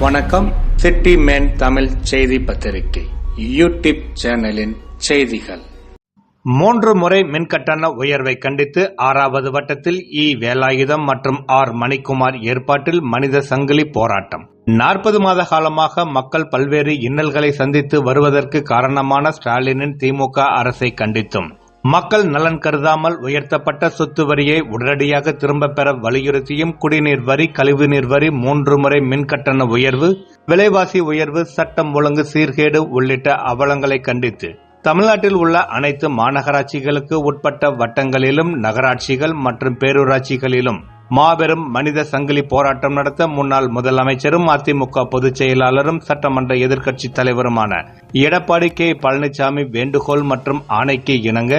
வணக்கம். City man Tamil செய்தி பத்திரிகை யூடியூப் சேனலின் செய்திகள். மூன்று முறை மின்கட்டண உயர்வை கண்டித்து ஆறாவது வட்டத்தில் இ வேலாயுதம் மற்றும் ஆர் மணிக்குமார் ஏற்பாட்டில் மனித சங்கிலி போராட்டம். நாற்பது மாத காலமாக மக்கள் பல்வேறு இன்னல்களை சந்தித்து வருவதற்கு காரணமான ஸ்டாலினின் திமுக அரசை கண்டித்தும். மக்கள் நலன் கருதாமல் உயர்த்தப்பட்ட சொத்து வரியை உடனடியாக திரும்பப் பெற வலியுறுத்தியும் குடிநீர் வரி கழிவுநீர் வரி மூன்று முறை மின்கட்டண உயர்வு விலைவாசி உயர்வு சட்டம் ஒழுங்கு சீர்கேடு உள்ளிட்ட அவலங்களை கண்டித்து தமிழ்நாட்டில் உள்ள அனைத்து மாநகராட்சிகளுக்கு உட்பட்ட வட்டங்களிலும் நகராட்சிகள் மற்றும் பேரூராட்சிகளிலும் மாபெரும் மனித சங்கிலி போராட்டம் நடத்த முன்னாள் முதலமைச்சரும் அதிமுக பொதுச் செயலாளரும் சட்டமன்ற எதிர்க்கட்சித் தலைவருமான எடப்பாடி கே. பழனிசாமி வேண்டுகோள் மற்றும் ஆணைக்கு இணங்க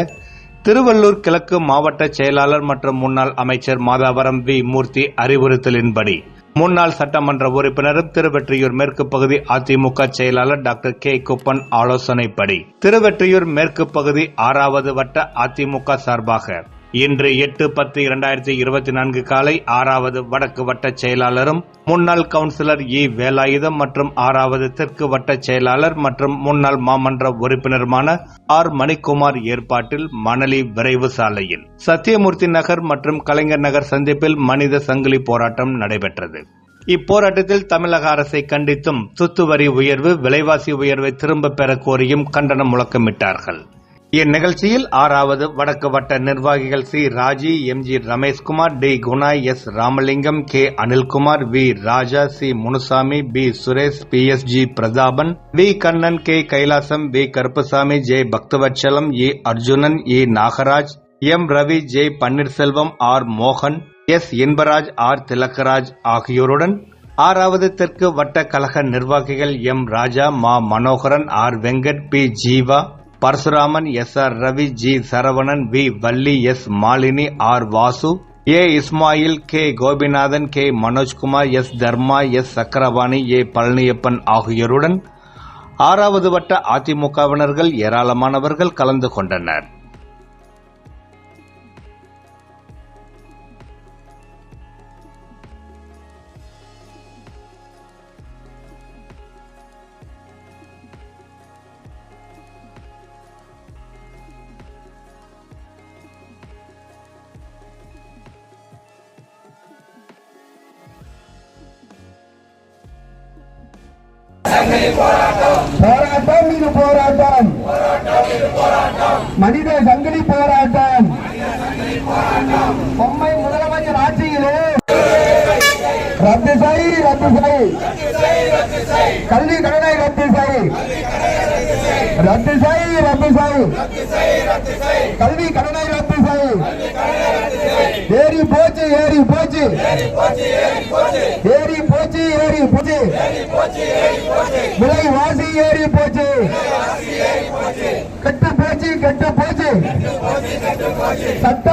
திருவள்ளூர் கிழக்கு மாவட்ட செயலாளர் மற்றும் முன்னாள் அமைச்சர் மாதாவரம் வி. மூர்த்தி அறிவுறுத்தலின்படி முன்னாள் சட்டமன்ற உறுப்பினரும் திருவெற்றியூர் மேற்கு பகுதி அதிமுக செயலாளர் டாக்டர் கே. குப்பன் ஆலோசனைப்படி திருவெற்றியூர் மேற்கு பகுதி ஆறாவது வட்ட அதிமுக சார்பாக இன்று எட்டு பத்து இரண்டாயிரத்தி இருபத்தி நான்கு காலை ஆறாவது வடக்கு வட்ட செயலாளரும் முன்னாள் கவுன்சிலர் இ. வேலாயுதம் மற்றும் ஆறாவது தெற்கு வட்ட செயலாளர் மற்றும் முன்னாள் மாமன்ற உறுப்பினருமான ஆர். மணிக்குமார் ஏற்பாட்டில் மணலி விரைவு சாலையில். சத்தியமூர்த்தி நகர் மற்றும் கலைஞர் நகர் சந்திப்பில் மனித சங்கிலி போராட்டம் நடைபெற்றது. இப்போராட்டத்தில் தமிழக அரசை கண்டித்தும் சொத்து வரி உயர்வு விலைவாசி உயர்வை திரும்பப் பெற கோரியும் கண்டனம் முழக்கமிட்டார்கள். இந்நிகழ்ச்சியில் ஆறாவது வடக்கு வட்ட நிர்வாகிகள் C. Raji M. G. Rameshkumar T. Guna S. Ramalingam K. Anilkumar V. Raja C. Munusamy P. Suresh P. S. G. Prathapan V. Kannan K. Kailasam V. Karuppasamy J. Bakthavachalam E. Arjunan E. Nagaraj M. Ravi J. Panneerselvam R. மோகன் S. Inbaraj R. Thilakraj ஆகியோருடன் ஆறாவது தெற்கு வட்ட கழக நிர்வாகிகள் M. Raja மா. Manoharan R. Venkat P. Jeeva Parasuraman S R Ravi G Saravanan V Valli S Malini R Vasu A Ismail K Gopinathan K Manojkumar S Dharma S Chakkaravani A Palaniappan ஆகியோருடன் ஆறாவது வட்ட அதிமுகவினர்கள் ஏராளமானவர்கள் கலந்து கொண்டனர். போராட்டம் இது போராட்டம். மனித சங்கிலி போராட்டம். பொம்மை முதலமைச்சர் ஆட்சியிலே. ரத்து செய் ரத்து செய். கல்வி கடனை ரத்து செய். ரத்து செய் ரத்து செய். கல்வி கடனை ரத்து செய். ஏறி போச்சு ஏறி போச்சு. ஏறி போச்சு ஏறி போச்சு. விலை வாசி ஏறி போச்சு கெட்டு போச்சு கெட்டு போச்சு சட்ட